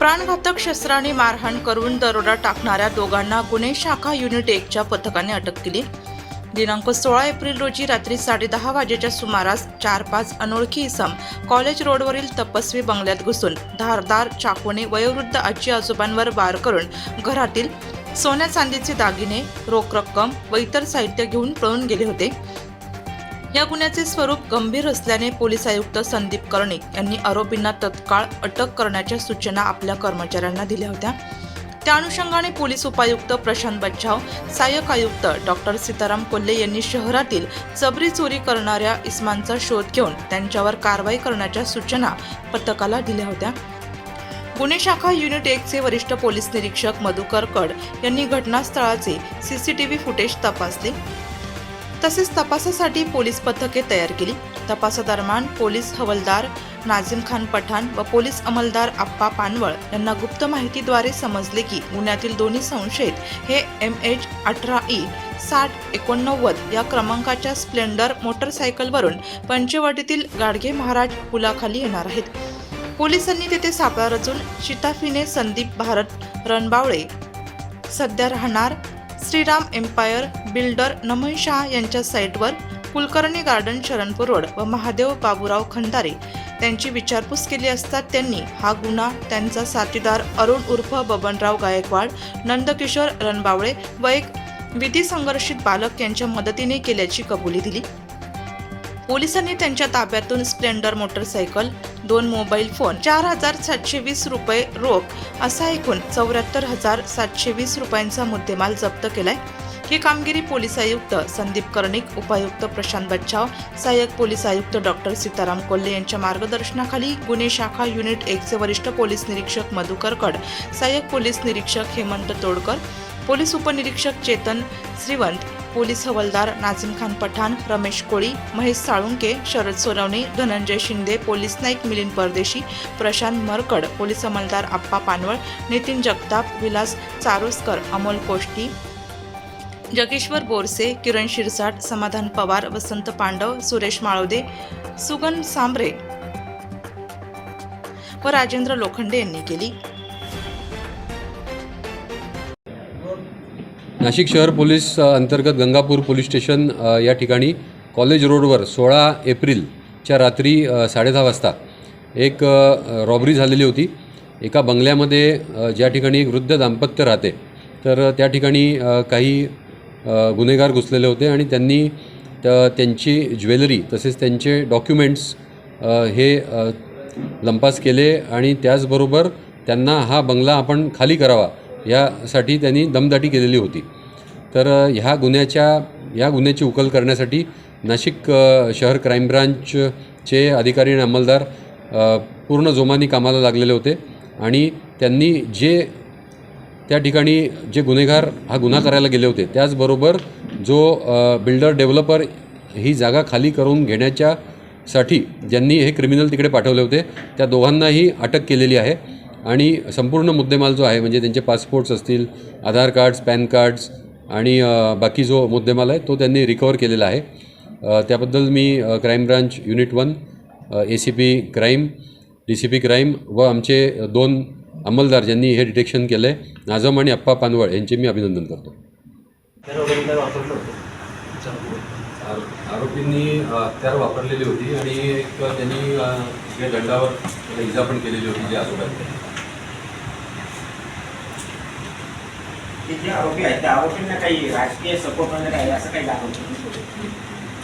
प्राणघातक शस्त्राने मारहाण करून दरोडा टाकणाऱ्या दोघांना गुन्हे शाखा युनिट एकच्या पथकाने अटक केली. दिनांक सोळा एप्रिल रोजी रात्री साडेदहा वाजेच्या सुमारास चार पाच अनोळखी इसम कॉलेज रोडवरील तपस्वी बंगल्यात घुसून धारदार चाकूने वयोवृद्ध आजी आजोबांवर वार करून घरातील सोन्या चांदीचे दागिने रोख रक्कम व इतर साहित्य घेऊन पळून गेले होते. या गुन्ह्याचे स्वरूप गंभीर असल्याने पोलीस आयुक्त संदीप कर्णिक यांनी आरोपींना तत्काळ अटक करण्याच्या सूचना आपल्या कर्मचाऱ्यांना दिल्या होत्या. त्या अनुषंगाने पोलीस उपायुक्त प्रशांत बच्छाव सहाय्यक आयुक्त डॉक्टर सीताराम कोल्हे यांनी शहरातील चबरी चोरी करणाऱ्या इस्मांचा शोध घेऊन त्यांच्यावर कारवाई करण्याच्या सूचना पथकाला दिल्या होत्या. गुन्हे शाखा युनिट एकचे वरिष्ठ पोलीस निरीक्षक मधुकर कड यांनी घटनास्थळाचे सीसीटीव्ही फुटेज तपासले. तसेच तपासासाठी पोलीस पथके तयार केली. तपासादरम्यान पोलीस हवलदार नाझिम खान पठाण व पोलीस अंमलदार आप्पा पानवळ यांना गुप्त माहितीद्वारे समजले की गुन्ह्यातील दोन्ही संशयित हे एम एच अठरा ई साठ एकोणनव्वद या क्रमांकाच्या स्प्लेंडर मोटरसायकलवरून पंचवटीतील गाडगे महाराज पुलाखाली येणार आहेत. पोलिसांनी तेथे सापळा रचून शिताफीने संदीप भारत रणबावळे सध्या राहणार श्रीराम एम्पायर बिल्डर नमन शहा यांच्या साईटवर कुलकर्णी गार्डन शरणपूर रोड व महादेव बाबूराव खंडारे त्यांची विचारपूस केली असता त्यांनी हा गुन्हा त्यांचा साथीदार अरुण उर्फ बबनराव गायकवाड नंदकिशोर रणबावळे व एक विधी संघर्षित बालक यांच्या मदतीने केल्याची कबुली दिली. पोलिसांनी त्यांच्या ताब्यातून स्प्लेंडर मोटरसायकल दोन मोबाईल फोन चार हजार सातशे वीस रुपये रोख असा एकूण चौऱ्याहत्तर हजार सातशे वीस रुपयांचा मुद्देमाल जप्त केलाय. ही कामगिरी पोलीस आयुक्त संदीप कर्णिक उपायुक्त प्रशांत बच्चाव सहाय्यक पोलीस आयुक्त डॉक्टर सीताराम कोल्हे यांच्या मार्गदर्शनाखाली गुन्हे शाखा युनिट एकचे वरिष्ठ पोलीस निरीक्षक मधुकर कड सहाय्यक पोलीस निरीक्षक हेमंत तोडकर पोलीस उपनिरीक्षक चेतन श्रीवंत पोलीस हवालदार नाझीम खान पठाण रमेश कोळी महेश साळुंके शरद सोनवणे धनंजय शिंदे पोलीस नाईक मिलिंद परदेशी प्रशांत मरकड पोलीस हमलदार आप्पा पानवळ नितीन जगताप विलास चारोसकर अमोल कोष्टी जगेश्वर बोरसे किरण शिरसाट समाधान पवार वसंत पांडव सुरेश माळोदे सुगन सांबरे व राजेंद्र लोखंडे यांनी केली. नाशिक शहर पोलीस अंतर्गत गंगापूर पोलीस स्टेशन या ठिकाणी कॉलेज रोडवर सोळा एप्रिलच्या रात्री साडेदहा वाजता एक रॉबरी झालेली होती. एका बंगल्यामध्ये ज्या ठिकाणी एक वृद्ध दाम्पत्य राहते तर त्या ठिकाणी काही गुन्हेगार घुसलेले होते आणि त्यांनी त्यांची ज्वेलरी तसेच त्यांचे डॉक्युमेंट्स हे लंपास केले आणि त्याचबरोबर त्यांना हा बंगला आपण खाली करावा यासाठी त्यांनी दमदाटी केलेली होती. तर ह्या गुन्ह्याच्या या गुन्ह्याची उकल करण्यासाठी नाशिक शहर क्राईम ब्रांचचे अधिकारी आणि अंमलदार पूर्ण जोमाने कामाला लागलेले होते आणि त्यांनी जे त्या ठिकाणी जे गुन्हेगार हा गुन्हा करायला गेले होते त्याचबरोबर जो बिल्डर डेव्हलपर ही जागा खाली करून घेण्याच्या साठी ज्यांनी हे क्रिमिनल तिकडे पाठवले होते त्या दोघांनाही अटक केलेली आहे. आणि संपूर्ण मुद्देमाल जो आहे म्हणजे त्यांचे पासपोर्ट्स असतील आधार कार्ड्स पॅन कार्ड्स आणि बाकी जो मुद्देमाल आहे तो त्यांनी रिकवर केलेला आहे. त्याबद्दल मी crime branch unit one A C P crime D C P crime व आमचे दोन अंमलदार ज्यांनी हे डिटेक्शन केलं आहे नाझम आणि अप्पा पानवळ यांचे मी अभिनंदन करतो. आरोपींनी हत्यार वापरलेली होती आणि एक त्यांनी दंडावर इजा पण केलेली होती जे आजोबा ते जे आरोपी आहेत त्या आरोपींना काही राजकीय सपोर्ट वगैरे आहे असं काही दाखवतो